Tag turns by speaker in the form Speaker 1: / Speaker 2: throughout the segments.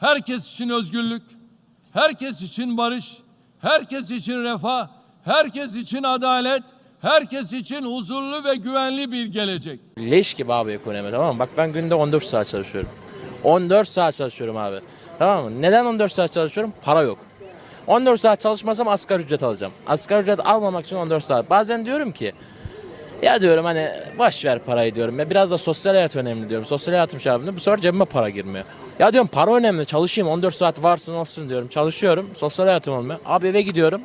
Speaker 1: herkes için özgürlük, herkes için barış, herkes için refah, herkes için adalet, herkes için huzurlu ve güvenli bir gelecek.
Speaker 2: Leş gibi abi ekonomi tamam mı? Bak ben günde 14 saat çalışıyorum. 14 saat çalışıyorum abi. Tamam mı? Neden 14 saat çalışıyorum? Para yok. 14 saat çalışmasam asgari ücret alacağım. Asgari ücret almamak için 14 saat. Bazen diyorum ki ya diyorum hani boş ver parayı diyorum. Ya biraz da sosyal hayat önemli diyorum. Sosyal hayatım şey yapayım. Bu sefer cebime para girmiyor. Ya diyorum para önemli. Çalışayım 14 saat varsın olsun diyorum. Çalışıyorum. Sosyal hayatım olmuyor. Abi eve gidiyorum.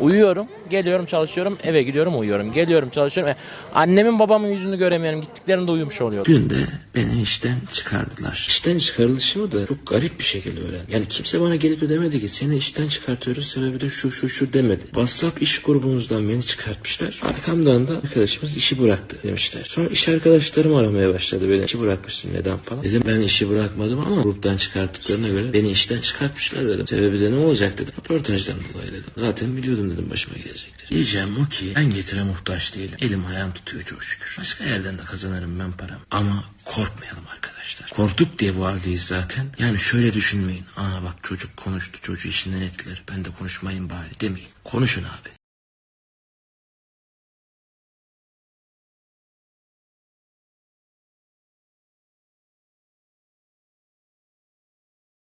Speaker 2: Uyuyorum, geliyorum çalışıyorum, eve gidiyorum uyuyorum, geliyorum çalışıyorum. Annemin babamın yüzünü göremiyorum, gittiklerinde uyumuş oluyor.
Speaker 3: Dün de beni işten çıkardılar. İşten çıkarılışımı da çok garip bir şekilde öğrendim. Yani kimse bana gelip de demedi ki seni işten çıkartıyoruz sebebi de şu şu şu demedi. WhatsApp iş grubumuzdan beni çıkartmışlar. Arkamdan da arkadaşımız işi bıraktı demişler. Sonra iş arkadaşlarım aramaya başladı beni. İşi bırakmışsın neden falan. Dedim ben işi bırakmadım ama gruptan çıkarttıklarına göre beni işten çıkartmışlar dedim. Sebebi de ne olacak dedim. Röportajdan dolayı dedim. Zaten biliyordum dedim başıma gelecektir. Diyeceğim o ki ben getire muhtaç değilim. Elim ayağım tutuyor çok şükür. Başka yerden de kazanırım ben param. Ama korkmayalım arkadaşlar. Korktuk diye bu haldeyiz zaten. Yani şöyle düşünmeyin. Aa bak çocuk konuştu çocuğu işinden ettiler. Ben de konuşmayayım bari demeyin. Konuşun abi.